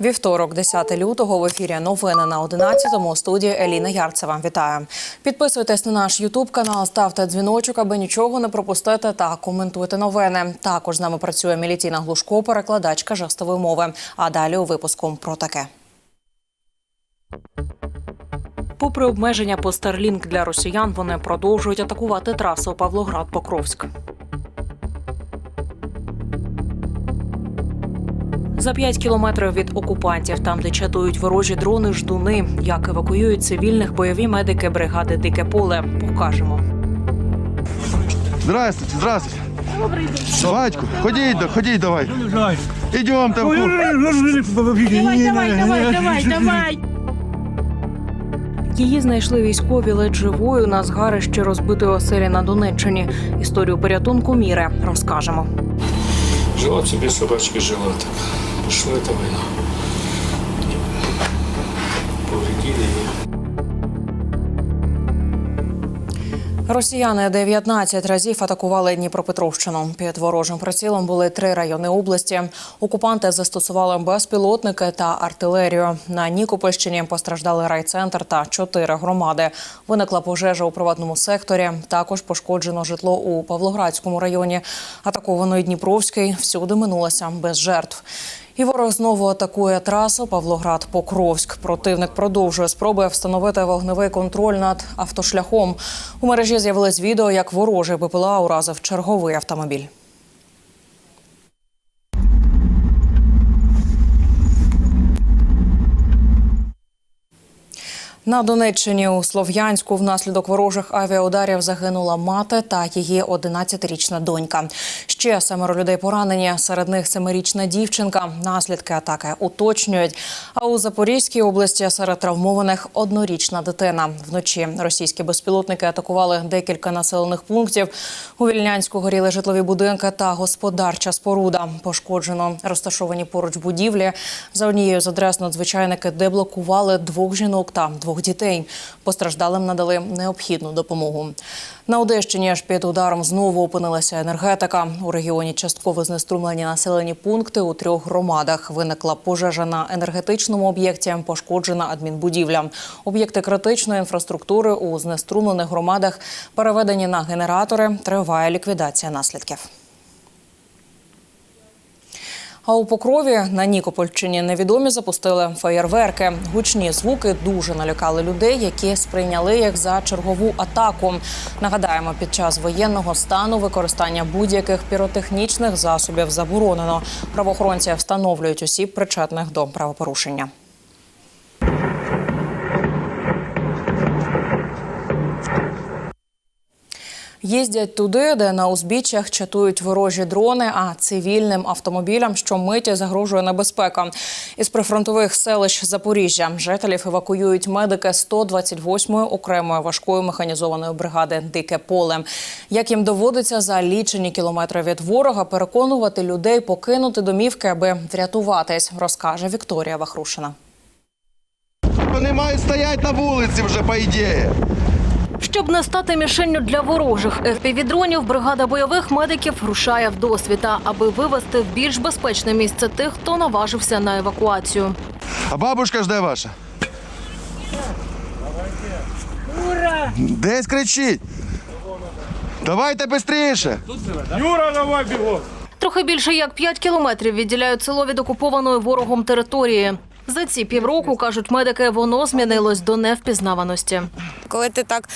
Вівторок, 10 лютого, в ефірі новини на 11-му. У студії Еліна Ярцева. Вітаю. Підписуйтесь на наш Ютуб канал, ставте дзвіночок, аби нічого не пропустити та коментуйте новини. Також з нами працює Мілітіна Глушко, перекладачка жестової мови. А далі у випуску про таке. Попри обмеження по Starlink для росіян, вони продовжують атакувати трасу Павлоград-Покровськ. За 5 кілометрів від окупантів, там де чатують ворожі дрони, ждуни, як евакуюють цивільних бойові медики бригади Дике поле. Покажемо. Здравствуйте, здравствуйте. Батько, ходіть, да- ходіть давай. Ідемо там. Давай, давай, давай, давай, давай. Її знайшли військові ледь живою на згарищі розбитої оселі на Донеччині. Історію порятунку міри розкажемо. Жила собі собачка жила так. Пішла эта війна. Повредили її. Росіяни 19 разів атакували Дніпропетровщину. Під ворожим прицілом були три райони області. Окупанти застосували безпілотники та артилерію. На Нікопольщині постраждали райцентр та чотири громади. Виникла пожежа у приватному секторі. Також пошкоджено житло у Павлоградському районі. Атаковано і Дніпровський. Всюди минулося без жертв. І ворог знову атакує трасу Павлоград-Покровськ. Противник продовжує спроби встановити вогневий контроль над автошляхом. У мережі з'явилось відео, як ворожий БПЛА уразив черговий автомобіль. На Донеччині у Слов'янську внаслідок ворожих авіаударів загинула мати та її 11-річна донька. Ще семеро людей поранені. Серед них семирічна дівчинка. Наслідки атаки уточнюють. А у Запорізькій області серед травмованих однорічна дитина. Вночі російські безпілотники атакували декілька населених пунктів. У Вільнянську горіли житлові будинки та господарча споруда. Пошкоджено розташовані поруч будівлі. За однією з адрес надзвичайники деблокували двох жінок та двох дітей. Постраждалим надали необхідну допомогу. На Одещині аж під ударом знову опинилася енергетика. У регіоні частково знеструмлені населені пункти у трьох громадах. Виникла пожежа на енергетичному об'єкті, пошкоджена адмінбудівля. Об'єкти критичної інфраструктури у знеструмлених громадах переведені на генератори. Триває ліквідація наслідків. А у Покрові на Нікопольщині невідомі запустили феєрверки. Гучні звуки дуже налякали людей, які сприйняли їх за чергову атаку. Нагадаємо, під час воєнного стану використання будь-яких піротехнічних засобів заборонено. Правоохоронці встановлюють осіб причетних до правопорушення. Їздять туди, де на узбіччях чатують ворожі дрони, а цивільним автомобілям щомиті загрожує небезпека. Із прифронтових селищ Запоріжжя жителів евакуюють медики 128-ї окремої важкої механізованої бригади Дике поле. Як їм доводиться за лічені кілометри від ворога переконувати людей покинути домівки, аби врятуватись, розкаже Вікторія Вахрушина. Вони мають стояти на вулиці вже, по ідеї. Щоб не стати мішенню для ворожих FPV-дронів, бригада бойових медиків рушає в досвіта, аби вивести в більш безпечне місце тих, хто наважився на евакуацію. А бабушка ж де ваша? Ура! Десь кричить. Давайте швидше. Юра, давай бігом! Трохи більше як 5 кілометрів відділяють село від окупованої ворогом території. За ці півроку кажуть медики, воно змінилось до невпізнаваності. Коли ти так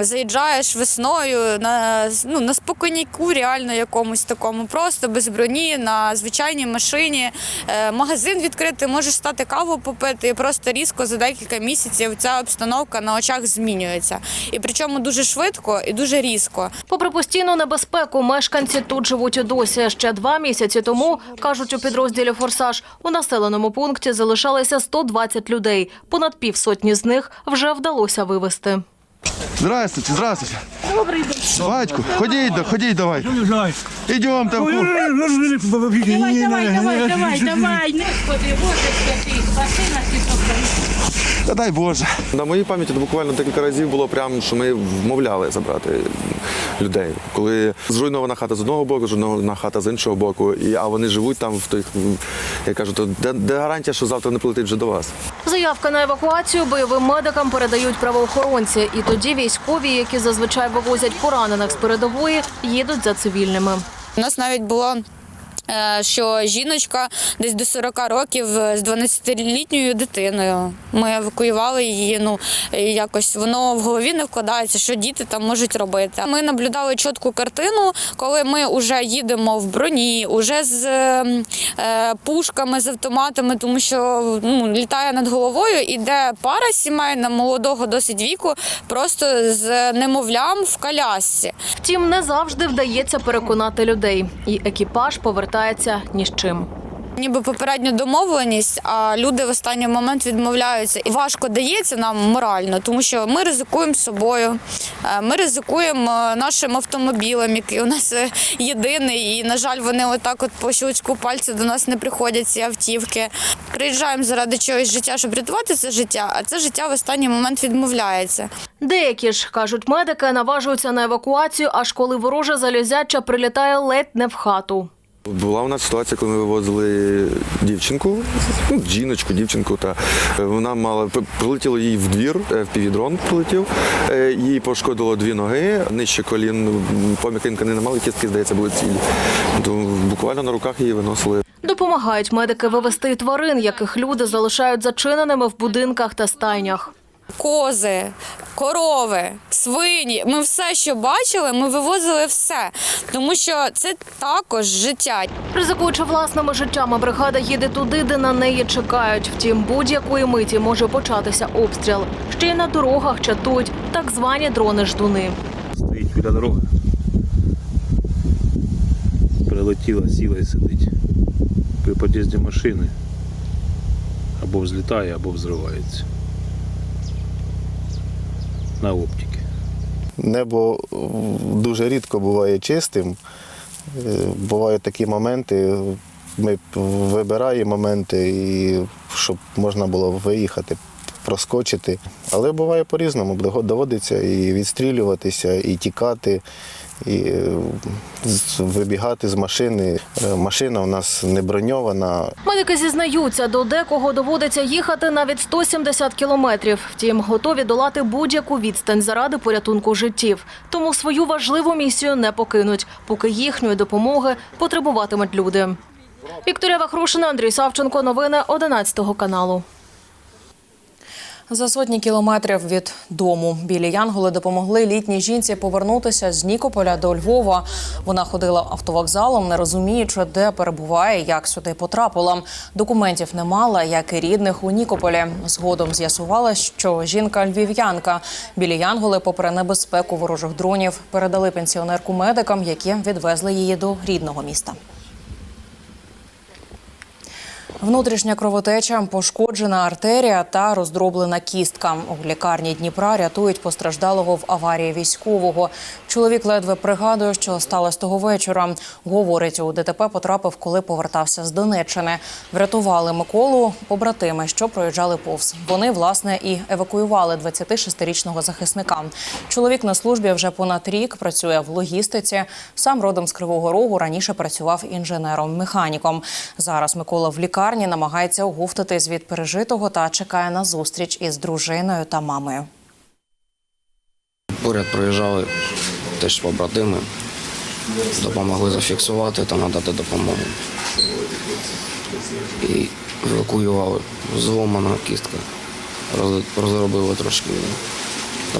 заїжджаєш весною на, ну, на спокійніку, реально якомусь такому, просто без броні, на звичайній машині, е, магазин відкрити, можеш стати каву попити, і просто різко за декілька місяців ця обстановка на очах змінюється. І причому дуже швидко і дуже різко. Попри постійну небезпеку, мешканці тут живуть і досі. Ще два місяці тому, кажуть у підрозділі «Форсаж», у населеному пункті залишалося 120 людей. Понад півсотні з них вже вдалося вивезти. Здравствуйте, здравствуйте. Добрий день. Батько, ходіть, да- ходіть давай. Ідемо там. ку- Давай, Давай, давай, давай, давай, Господи, Боже святий, спаси нас і сохрани. Та дай Боже. На моїй пам'яті буквально декілька разів було прямо, що ми вмовляли забрати людей. Коли зруйнована хата з одного боку, зруйнована хата з іншого боку, і, а вони живуть там в той. Я кажу, то де, де гарантія, що завтра не прилетить вже до вас? Заявка на евакуацію бойовим медикам передають правоохоронці, і тоді військові, які зазвичай вивозять поранених з передової, їдуть за цивільними. У нас навіть було. Е, Що жіночка десь до 40 років з 12-літньою дитиною. Ми евакуювали її. Ну якось воно в голові не вкладається, що діти там можуть робити. Ми наблюдали чітку картину, коли ми вже їдемо в броні, уже з е, е, пушками, з автоматами, тому що ну, літає над головою. Іде пара сімейна молодого досить віку, просто з немовлям в колясці. Втім, не завжди вдається переконати людей, і екіпаж повертається ні з чим. Ніби попередня домовленість, а люди в останній момент відмовляються. І важко дається нам морально, тому що ми ризикуємо собою, е, ми ризикуємо е, нашим автомобілем, який у нас е, єдиний. І, на жаль, вони отак от по щелчку пальця до нас не приходять ці автівки. Приїжджаємо заради чогось життя, щоб рятувати це життя, а це життя в останній момент відмовляється. Деякі ж кажуть, медики наважуються на евакуацію, аж коли вороже залізяча прилітає ледь не в хату. Була у нас ситуація, коли ми вивозили дівчинку, ну, жіночку, дівчинку, та е, вона мала прилетіло їй в двір, е, в півідрон прилетів. Е, Їй пошкодило дві ноги, нижче колін, пом'якинка не мали кістки, здається, були цілі. То буквально на руках її виносили. Допомагають медики вивести тварин, яких люди залишають зачиненими в будинках та стайнях. Кози, корови, свині. Ми все, що бачили, ми вивозили все, тому що це також життя. Ризикуючи власними життями, бригада їде туди, де на неї чекають. Втім, будь-якої миті може початися обстріл. Ще й на дорогах чатують так звані дрони-ждуни. Стоїть біля дороги. Прилетіла, сіла і сидить. При під'їзді машини або взлітає, або взривається. На оптики. Небо дуже рідко буває чистим. Е, Бувають такі моменти. Ми вибираємо моменти, щоб можна було виїхати, проскочити. Але буває по-різному. Доводиться і відстрілюватися, і тікати, і е, вибігати з машини. Е, Машина у нас не броньована, Медики зізнаються, до декого доводиться їхати навіть 170 кілометрів. Втім, готові долати будь-яку відстань заради порятунку життів. Тому свою важливу місію не покинуть, поки їхньої допомоги потребуватимуть люди. Вікторія Вахрушина, Андрій Савченко. Новини 11 каналу. За сотні кілометрів від дому білі Янголи допомогли літній жінці повернутися з Нікополя до Львова. Вона ходила автовокзалом, не розуміючи, де перебуває, як сюди потрапила. Документів не мала, як і рідних у Нікополі. Згодом з'ясувала, що жінка львів'янка. Білі Янголи, попри небезпеку ворожих дронів, передали пенсіонерку медикам, які відвезли її до рідного міста. Внутрішня кровотеча, пошкоджена артерія та роздроблена кістка. У лікарні Дніпра рятують постраждалого в аварії військового. Чоловік ледве пригадує, що сталося того вечора. Говорить, у ДТП потрапив, коли повертався з Донеччини. Врятували Миколу побратими, що проїжджали повз. Вони власне і евакуювали 26-річного захисника. Чоловік на службі вже понад рік працює в логістиці. Сам родом з Кривого Рогу раніше працював інженером-механіком. Зараз Микола в лікарні намагається оговтатись від пережитого та чекає на зустріч із дружиною та мамою. Поряд проїжджали теж побратими, допомогли зафіксувати та надати допомогу. І евакуювали. Зломана кістка. Розробили трошки.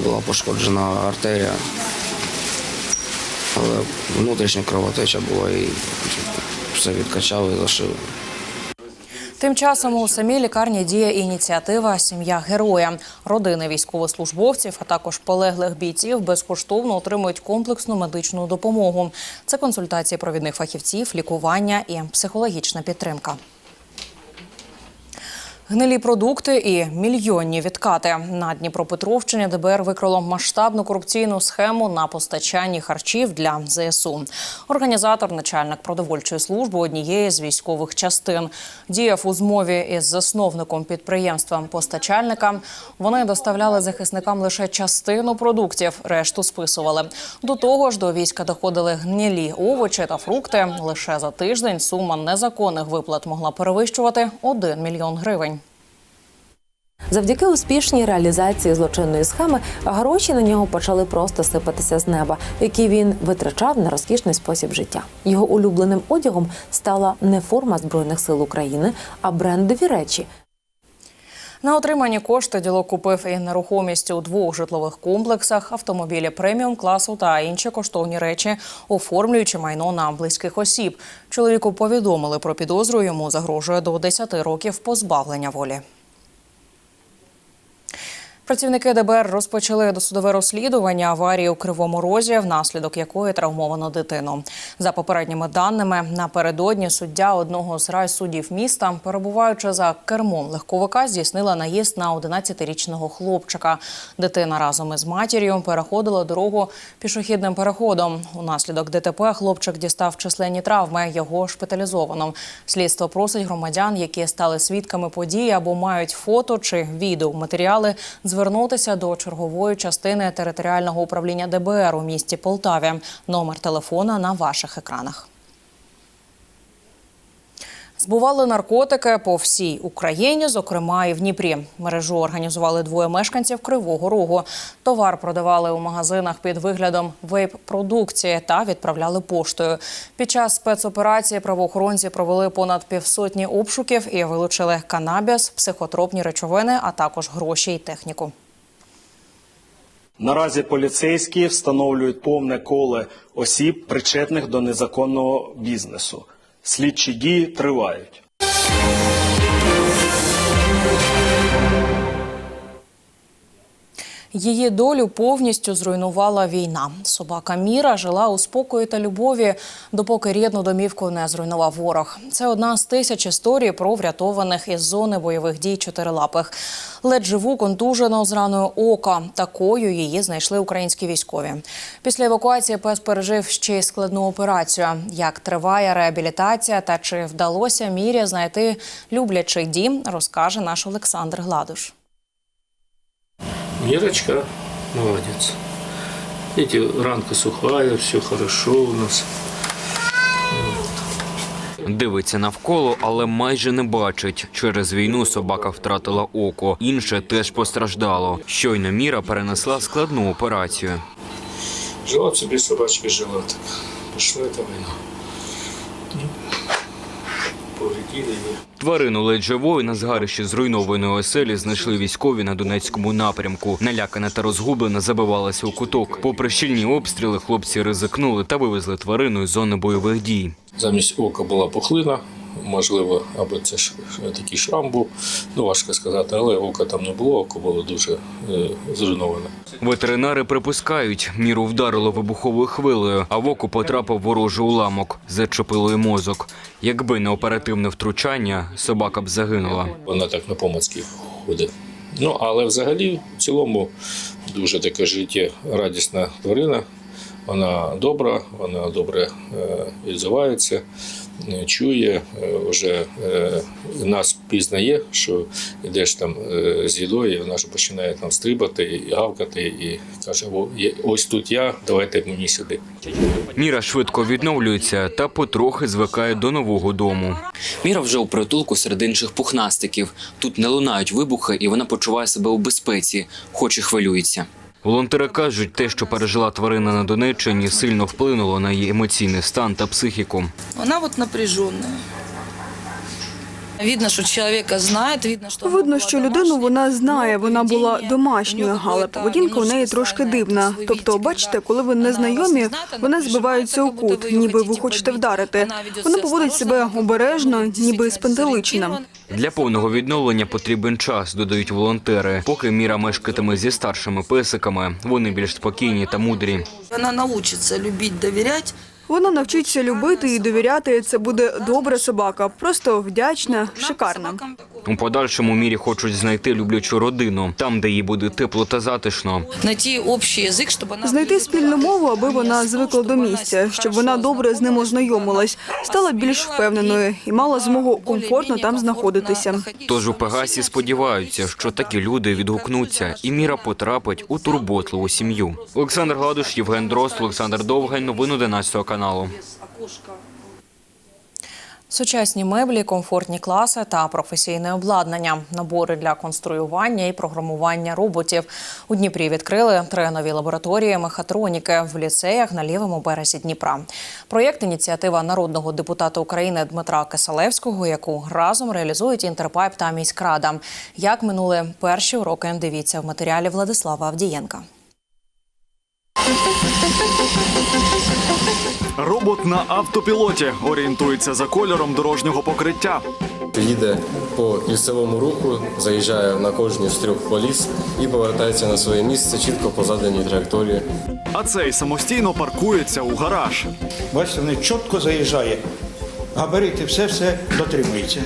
Була пошкоджена артерія. Але внутрішня кровотеча була і все відкачали і зашили. Тим часом у самій лікарні діє ініціатива Сім'я героя. Родини військовослужбовців, а також полеглих бійців безкоштовно отримують комплексну медичну допомогу. Це консультації провідних фахівців, лікування і психологічна підтримка. Гнилі продукти і мільйонні відкати на Дніпропетровщині ДБР викрило масштабну корупційну схему на постачанні харчів для ЗСУ. Організатор, начальник продовольчої служби однієї з військових частин, діяв у змові із засновником підприємства постачальника. Вони доставляли захисникам лише частину продуктів, решту списували. До того ж, до війська доходили гнилі овочі та фрукти. Лише за тиждень сума незаконних виплат могла перевищувати 1 мільйон гривень. Завдяки успішній реалізації злочинної схеми гроші на нього почали просто сипатися з неба, які він витрачав на розкішний спосіб життя. Його улюбленим одягом стала не форма збройних сил України, а брендові речі. На отримані кошти ділок купив і нерухомість у двох житлових комплексах, автомобілі преміум класу та інші коштовні речі, оформлюючи майно на близьких осіб. Чоловіку повідомили про підозру. Йому загрожує до 10 років позбавлення волі. Працівники ДБР розпочали досудове розслідування аварії у Кривому Розі, внаслідок якої травмовано дитину. За попередніми даними, напередодні суддя одного з райсудів міста, перебуваючи за кермом легковика, здійснила наїзд на 11-річного хлопчика. Дитина разом із матір'ю переходила дорогу пішохідним переходом. Унаслідок ДТП хлопчик дістав численні травми. Його шпиталізовано. Слідство просить громадян, які стали свідками події або мають фото чи відеоматеріали, звернутися до чергової частини територіального управління ДБР у місті Полтаві. Номер телефона на ваших екранах. Збували наркотики по всій Україні, зокрема і в Дніпрі. Мережу організували двоє мешканців Кривого Рогу. Товар продавали у магазинах під виглядом вейп-продукції та відправляли поштою. Під час спецоперації правоохоронці провели понад півсотні обшуків і вилучили канабіс, психотропні речовини, а також гроші і техніку. Наразі поліцейські встановлюють повне коле осіб, причетних до незаконного бізнесу. Слідчі дії тривають. Її долю повністю зруйнувала війна. Собака Міра жила у спокої та любові, допоки рідну домівку не зруйнував ворог. Це одна з тисяч історій про врятованих із зони бойових дій чотирилапих. Ледь живу контужену з раною ока. Такою її знайшли українські військові. Після евакуації пес пережив ще й складну операцію. Як триває реабілітація та чи вдалося Мірі знайти люблячий дім, розкаже наш Олександр Гладуш. Мирочка, молодец. Видите, ранка сухая, все хорошо у нас. Дивиться навколо, але майже не бачить. Через війну собака втратила око. Інше теж постраждало. Щойно Міра перенесла складну операцію. Жила собі собачка жила так. Пішла эта війна. Її. Тварину ледь живою на згарищі зруйнованої оселі знайшли військові на Донецькому напрямку. Налякана та розгублена забивалася у куток. Попри щільні обстріли, хлопці ризикнули та вивезли тварину із зони бойових дій. Замість ока була пухлина, можливо, або це ж такий шрам був. Ну, важко сказати, але ока там не було, око було дуже е, зруйноване. Ветеринари припускають, міру вдарило вибуховою хвилею, а в око потрапив ворожий уламок, зачепило й мозок. Якби не оперативне втручання, собака б загинула. Вона так на помацьки ходить. Ну, але взагалі, в цілому, дуже така життєрадісна тварина. Вона добра, вона добре е, відзивається, е, чує, е, вже е, нас пізнає, що йдеш там е, з їдою, і вона ж починає там стрибати і гавкати, і каже: ось тут я, давайте мені сюди. Міра швидко відновлюється та потрохи звикає до нового дому. Міра вже у притулку серед інших пухнастиків. Тут не лунають вибухи, і вона почуває себе у безпеці, хоч і хвилюється. Волонтери кажуть, те, що пережила тварина на Донеччині, сильно вплинуло на її емоційний стан та психіку. Вона от напряжена. Видно, що чоловіка знає, видно, що Видно, що людину вона знає, вона була домашньою, але поведінка у неї трошки дивна. Тобто, бачите, коли ви незнайомі, вона збивається у кут, ніби ви хочете вдарити. Вона поводить себе обережно, ніби спантеличена. Для повного відновлення потрібен час, додають волонтери. Поки Міра мешкатиме зі старшими песиками, вони більш спокійні та мудрі. Вона навчиться любити, довіряти, Вона навчиться любити і довіряти. Це буде добра собака, просто вдячна, шикарна. У подальшому мірі хочуть знайти люблячу родину, там, де їй буде тепло та затишно. Найти общий язык, чтобы она... Знайти спільну мову, аби вона звикла до місця, щоб вона добре з ним ознайомилась, стала більш впевненою і мала змогу комфортно там знаходитися. Тож у Пегасі сподіваються, що такі люди відгукнуться, і міра потрапить у турботливу сім'ю. Олександр Гладуш, Євген Дрозд, Олександр Довгань. Новини 11 каналу. Сучасні меблі, комфортні класи та професійне обладнання, набори для конструювання і програмування роботів. У Дніпрі відкрили три нові лабораторії мехатроніки в ліцеях на лівому березі Дніпра. Проєкт ініціатива народного депутата України Дмитра Кисалевського, яку разом реалізують Інтерпайп та міськрада. Як минули перші уроки, дивіться в матеріалі Владислава Авдієнка. Робот на автопілоті орієнтується за кольором дорожнього покриття. Їде по лісовому руху, заїжджає на кожній з трьох поліс і повертається на своє місце чітко по заданій траєкторії. А цей самостійно паркується у гараж. Бачите, вони чітко заїжджає. Габарити, все все дотримується.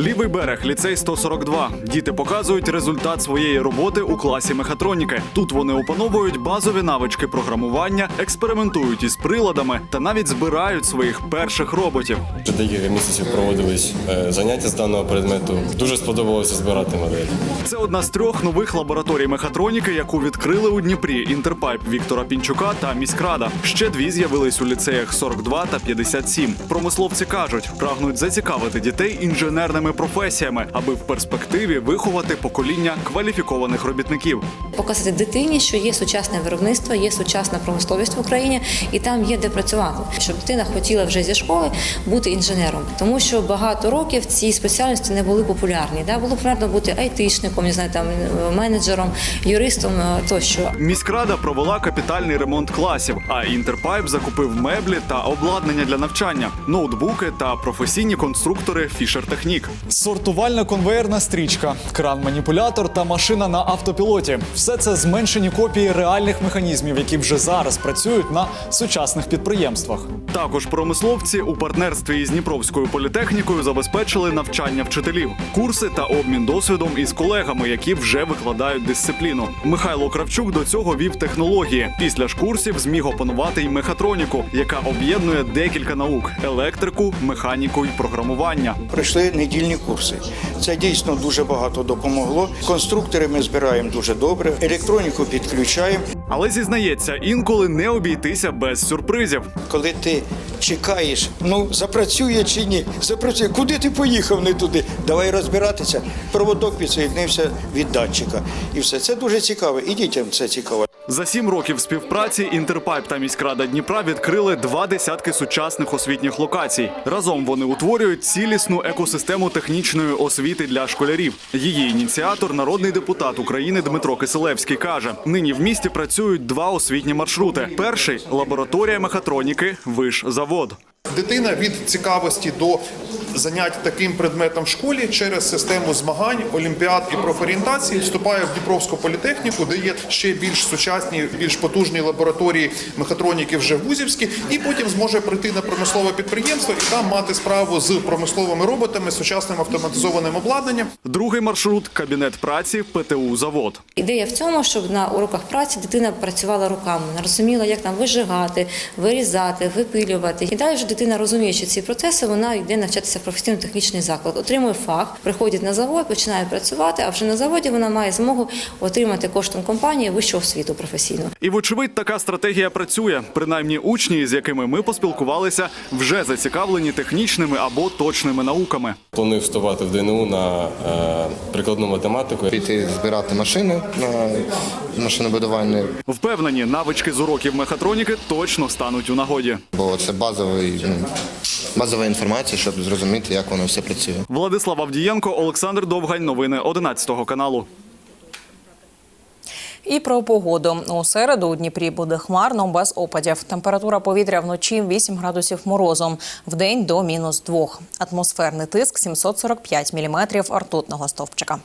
Лівий берег, ліцей 142. Діти показують результат своєї роботи у класі мехатроніки. Тут вони опановують базові навички програмування, експериментують із приладами та навіть збирають своїх перших роботів. Вже декілька місяців проводились е, заняття з даного предмету. Дуже сподобалося збирати модель. Це одна з трьох нових лабораторій мехатроніки, яку відкрили у Дніпрі інтерпайп Віктора Пінчука та міськрада. Ще дві з'явились у ліцеях 42 та 57. Промисловці кажуть, прагнуть зацікавити дітей інженерними професіями, аби в перспективі виховати покоління кваліфікованих робітників. показати дитині, що є сучасне виробництво, є сучасна промисловість в Україні, і там є де працювати, щоб дитина хотіла вже зі школи бути інженером, тому що багато років ці спеціальності не були популярні. Да? Було популярно бути айтишником, не знаю, там менеджером, юристом е, тощо. Міськрада провела капітальний ремонт класів, а інтерпайп закупив меблі та обладнання для навчання, ноутбуки та професійні конструктори Fisher Technic. Сортувальна конвеєрна стрічка, кран-маніпулятор та машина на автопілоті все це зменшені копії реальних механізмів, які вже зараз працюють на сучасних підприємствах. Також промисловці у партнерстві із Дніпровською політехнікою забезпечили навчання вчителів, курси та обмін досвідом із колегами, які вже викладають дисципліну. Михайло Кравчук до цього вів технології. Після ж курсів зміг опанувати й мехатроніку, яка об'єднує декілька наук: електрику, механіку й програмування. Пройшли недільні курси. Це дійсно дуже багато допомогло. Конструктори ми збираємо дуже добре, електроніку підключаємо. Але зізнається, інколи не обійтися без сюрпризів. Коли ти чекаєш, ну запрацює чи ні, запрацює. Куди ти поїхав не туди? Давай розбиратися. Проводок підсоєднився від датчика. І все це дуже цікаво. І дітям це цікаво. За сім років співпраці Інтерпайп та міськрада Дніпра відкрили два десятки сучасних освітніх локацій. Разом вони утворюють цілісну екосистему технічної освіти для школярів. Її ініціатор, народний депутат України Дмитро Киселевський, каже: нині в місті працюють два освітні маршрути. Перший лабораторія мехатроніки, виш завод. Дитина від цікавості до занять таким предметом в школі через систему змагань, олімпіад і профорієнтації вступає в Дніпровську політехніку, де є ще більш сучасні, більш потужні лабораторії мехатроніки вже в Вузівській, і потім зможе прийти на промислове підприємство і там мати справу з промисловими роботами, сучасним автоматизованим обладнанням. Другий маршрут кабінет праці ПТУ завод. Ідея в цьому, щоб на уроках праці дитина працювала руками, вона розуміла, як там вижигати, вирізати, випилювати. І далі вже дитина розуміючи ці процеси, вона йде навчатися професійно-технічний заклад, отримує фах, приходить на завод, починає працювати. А вже на заводі вона має змогу отримати коштом компанії вищу освіту професійну. І вочевидь, така стратегія працює. Принаймні, учні, з якими ми поспілкувалися, вже зацікавлені технічними або точними науками. Планую вступати в ДНУ на е, прикладну математику. Піти збирати машини на машинобудувальні, Впевнені, навички з уроків мехатроніки точно стануть у нагоді. бо це базовий, ну, базова інформація, щоб зрозуміти, як воно все працює. Владислав Авдієнко, Олександр Довгань. Новини 11 каналу. І про погоду у середу у Дніпрі буде хмарно без опадів. Температура повітря вночі 8 градусів морозом, в день до мінус 2. Атмосферний тиск 745 міліметрів ртутного стовпчика.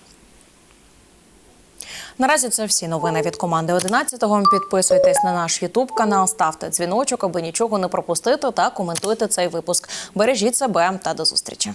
Наразі це всі новини від команди 11-го. Підписуйтесь на наш Ютуб канал, ставте дзвіночок, аби нічого не пропустити, та коментуйте цей випуск. Бережіть себе та до зустрічі.